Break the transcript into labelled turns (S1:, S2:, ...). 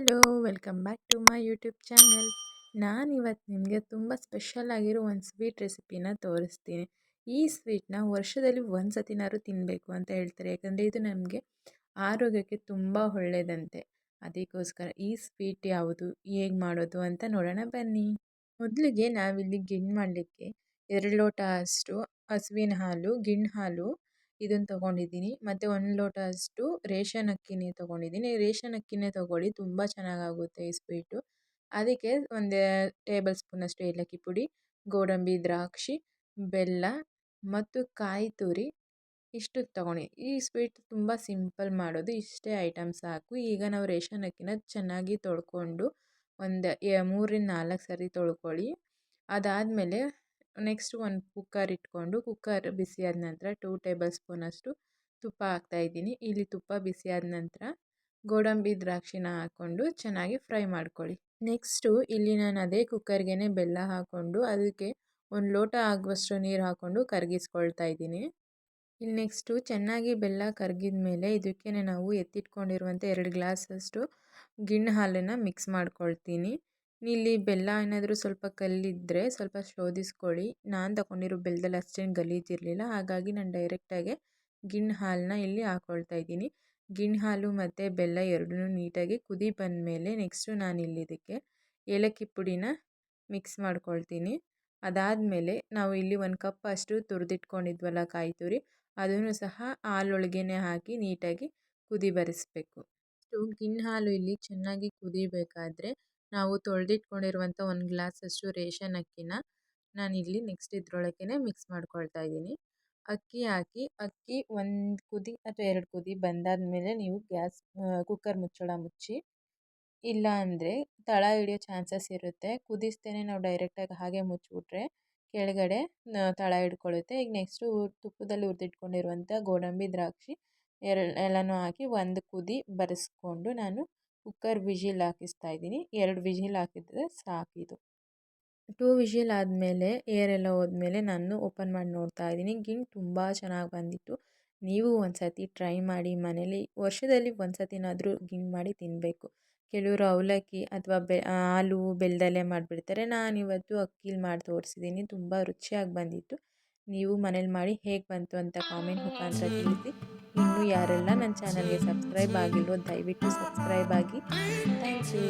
S1: Hello, welcome back to my YouTube channel. ನಾನಿವತ್ತು ನಿಮಗೆ ತುಂಬ ಸ್ಪೆಷಲ್ ಆಗಿರೋ ಒಂದು ಸ್ವೀಟ್ ರೆಸಿಪಿನ ತೋರಿಸ್ತೀನಿ. ಈ ಸ್ವೀಟ್ನ ವರ್ಷದಲ್ಲಿ ಒಂದು ಸತಿನಾದ್ರು ತಿನ್ನಬೇಕು ಅಂತ ಹೇಳ್ತಾರೆ. ಯಾಕಂದರೆ ಇದು ನಮಗೆ ಆರೋಗ್ಯಕ್ಕೆ ತುಂಬ ಒಳ್ಳೆಯದಂತೆ ಅದಕ್ಕೋಸ್ಕರ ಈ ಸ್ವೀಟ್ ಯಾವುದು, ಹೇಗೆ ಮಾಡೋದು ಅಂತ ನೋಡೋಣ ಬನ್ನಿ. ಮೊದಲಿಗೆ ನಾವಿಲ್ಲಿ ಗಿಣ್ಣು ಮಾಡಲಿಕ್ಕೆ ಎರಡು ಲೋಟ ಅಷ್ಟು ಹಸುವಿನ ಹಾಲು, ಗಿಣ್ಣು ಹಾಲು ಇದನ್ನು ತೊಗೊಂಡಿದ್ದೀನಿ. ಮತ್ತು ಒಂದು ಲೋಟ ಅಷ್ಟು ರೇಷನ್ ಅಕ್ಕಿನೇ ತೊಗೊಂಡಿದ್ದೀನಿ. ರೇಷನ್ ಅಕ್ಕಿನೇ ತೊಗೊಳ್ಳಿ, ತುಂಬ ಚೆನ್ನಾಗಾಗುತ್ತೆ ಈ ಸ್ವೀಟು. ಅದಕ್ಕೆ ಒಂದು ಟೇಬಲ್ ಸ್ಪೂನಷ್ಟು ಏಲಕ್ಕಿ ಪುಡಿ, ಗೋಡಂಬಿ, ದ್ರಾಕ್ಷಿ, ಬೆಲ್ಲ ಮತ್ತು ಕಾಯಿ ತುರಿ ಇಷ್ಟು ತೊಗೊಂಡು ಈ ಸ್ವೀಟ್ ತುಂಬ ಸಿಂಪಲ್ ಮಾಡೋದು, ಇಷ್ಟೇ ಐಟಮ್ ಸಾಕು. ಈಗ ನಾವು ರೇಷನ್ ಅಕ್ಕಿನ ಚೆನ್ನಾಗಿ ತೊಳ್ಕೊಂಡು ಒಂದು ಮೂರರಿಂದ ನಾಲ್ಕು ಸರಿ ತೊಳ್ಕೊಳ್ಳಿ. ಅದಾದಮೇಲೆ ನೆಕ್ಸ್ಟ್ ಒಂದು ಕುಕ್ಕರ್ ಇಟ್ಕೊಂಡು, ಕುಕ್ಕರ್ ಬಿಸಿಯಾದ ನಂತರ ಟೂ ಟೇಬಲ್ ಸ್ಪೂನಷ್ಟು ತುಪ್ಪ ಹಾಕ್ತಾಯಿದ್ದೀನಿ ಇಲ್ಲಿ ತುಪ್ಪ ಬಿಸಿಯಾದ ನಂತರ ಗೋಡಂಬಿ ದ್ರಾಕ್ಷಿನ ಹಾಕ್ಕೊಂಡು ಚೆನ್ನಾಗಿ ಫ್ರೈ ಮಾಡ್ಕೊಳ್ಳಿ. ನೆಕ್ಸ್ಟು ಇಲ್ಲಿ ನಾನು ಅದೇ ಕುಕ್ಕರ್ಗೆ ಬೆಲ್ಲ ಹಾಕ್ಕೊಂಡು ಅದಕ್ಕೆ ಒಂದು ಲೋಟ ಆಗುವಷ್ಟು ನೀರು ಹಾಕ್ಕೊಂಡು ಕರಗಿಸ್ಕೊಳ್ತಾ ಇದ್ದೀನಿ. ಇಲ್ಲಿ ನೆಕ್ಸ್ಟು ಚೆನ್ನಾಗಿ ಬೆಲ್ಲ ಕರಗಿದ ಮೇಲೆ ಇದಕ್ಕೆ ನಾವು ಎತ್ತಿಟ್ಕೊಂಡಿರುವಂಥ ಎರಡು ಗ್ಲಾಸಷ್ಟು ಗಿಣ್ಣು ಹಾಲನ್ನು ಮಿಕ್ಸ್ ಮಾಡ್ಕೊಳ್ತೀನಿ. ಇಲ್ಲಿ ಬೆಲ್ಲ ಏನಾದರೂ ಸ್ವಲ್ಪ ಕಲ್ಲಿದ್ದರೆ ಸ್ವಲ್ಪ ಶೋಧಿಸ್ಕೊಳ್ಳಿ. ನಾನು ತಗೊಂಡಿರೋ ಬೆಲ್ಲದಲ್ಲಿ ಅಷ್ಟೇನು ಗಲೀಜಿರಲಿಲ್ಲ. ಹಾಗಾಗಿ ನಾನು ಡೈರೆಕ್ಟಾಗೆ ಗಿಣ್ಣು ಹಾಲನ್ನ ಇಲ್ಲಿ ಹಾಕ್ಕೊಳ್ತಾ ಇದ್ದೀನಿ. ಗಿಣ್ಣು ಹಾಲು ಮತ್ತು ಬೆಲ್ಲ ಎರಡೂ ನೀಟಾಗಿ ಕುದಿ ಬಂದಮೇಲೆ ನೆಕ್ಸ್ಟು ನಾನು ಇಲ್ಲಿ ಇದಕ್ಕೆ ಏಲಕ್ಕಿ ಪುಡಿನ ಮಿಕ್ಸ್ ಮಾಡ್ಕೊಳ್ತೀನಿ. ಅದಾದಮೇಲೆ ನಾವು ಇಲ್ಲಿ ಒಂದು ಕಪ್ ಅಷ್ಟು ತುರಿದಿಟ್ಕೊಂಡಿದ್ವಲ್ಲ ಕಾಯಿ ತುರಿ, ಅದನ್ನು ಸಹ ಹಾಲೊಳಗೆ ಹಾಕಿ ನೀಟಾಗಿ ಕುದಿ ಬರಿಸಬೇಕು. ಗಿಣ್ಣು ಹಾಲು ಇಲ್ಲಿ ಚೆನ್ನಾಗಿ ಕುದಿಬೇಕಾದ್ರೆ ನಾವು ತೊಳೆದಿಟ್ಕೊಂಡಿರುವಂಥ ಒಂದು ಗ್ಲಾಸಷ್ಟು ರೇಷನ್ ಅಕ್ಕಿನ ನಾನಿಲ್ಲಿ ನೆಕ್ಸ್ಟ್ ಇದ್ರೊಳಗೇ ಮಿಕ್ಸ್ ಮಾಡ್ಕೊಳ್ತಾ ಇದ್ದೀನಿ. ಅಕ್ಕಿ ಹಾಕಿ, ಅಕ್ಕಿ ಒಂದು ಕುದಿ ಅಥವಾ ಎರಡು ಕುದಿ ಬಂದಾದ ಮೇಲೆ ನೀವು ಗ್ಯಾಸ್ ಕುಕ್ಕರ್ ಮುಚ್ಚಳ ಮುಚ್ಚಿ, ಇಲ್ಲ ಅಂದರೆ ತಳ ಹಿಡಿಯೋ ಚಾನ್ಸಸ್ ಇರುತ್ತೆ. ಕುದಿಸ್ತೇನೆ ನಾವು ಡೈರೆಕ್ಟಾಗಿ ಹಾಗೆ ಮುಚ್ಚಿಬಿಟ್ರೆ ಕೆಳಗಡೆ ತಳ ಹಿಡ್ಕೊಳ್ಳುತ್ತೆ ಈಗ ನೆಕ್ಸ್ಟು ತುಪ್ಪದಲ್ಲಿ ಉರಿದಿಟ್ಕೊಂಡಿರುವಂಥ ಗೋಡಂಬಿ ದ್ರಾಕ್ಷಿ, ಎರಡು, ಎಲ್ಲನೂ ಹಾಕಿ ಒಂದು ಕುದಿ ಬರೆಸ್ಕೊಂಡು ನಾನು ಕುಕ್ಕರ್ ವಿಜಿಲ್ ಹಾಕಿಸ್ತಾ ಇದ್ದೀನಿ. ಎರಡು ವಿಶಿಲ್ ಹಾಕಿದ್ರೆ ಸಾಕಿದು ಟೂ ವಿಷಿಲ್ ಆದಮೇಲೆ ಏರೆಲ್ಲ ಹೋದ್ಮೇಲೆ ನಾನು ಓಪನ್ ಮಾಡಿ ನೋಡ್ತಾ ಇದ್ದೀನಿ. ಗಿಂಗ್ ತುಂಬ ಚೆನ್ನಾಗಿ ಬಂದಿತ್ತು. ನೀವು ಒಂದು ಸತಿ ಟ್ರೈ ಮಾಡಿ ಮನೇಲಿ. ವರ್ಷದಲ್ಲಿ ಒಂದು ಸತಿನಾದರೂ ಗಿಂಗ್ ಮಾಡಿ ತಿನ್ನಬೇಕು ಕೆಲವರು ಅವಲಕ್ಕಿ ಅಥವಾ ಬೆ ಹಾಲು ಬೆಲ್ಲದಲ್ಲೇ ಮಾಡಿಬಿಡ್ತಾರೆ. ನಾನಿವತ್ತು ಅಕ್ಕಿಲಿ ಮಾಡಿ ತೋರಿಸಿದ್ದೀನಿ. ತುಂಬ ರುಚಿಯಾಗಿ ಬಂದಿತ್ತು. ನೀವು ಮನೇಲಿ ಮಾಡಿ ಹೇಗೆ ಬಂತು ಅಂತ ಕಾಮೆಂಟ್ ಮುಖಾಂತರ ತಿಳಿಸಿ. ಇನ್ನೂ ಯಾರೆಲ್ಲ ನನ್ನ ಚಾನಲ್ಗೆ ಸಬ್ಸ್ಕ್ರೈಬ್ ಆಗಿಲ್ವೋ ದಯವಿಟ್ಟು ಸಬ್ಸ್ಕ್ರೈಬ್ ಆಗಿ. Thank you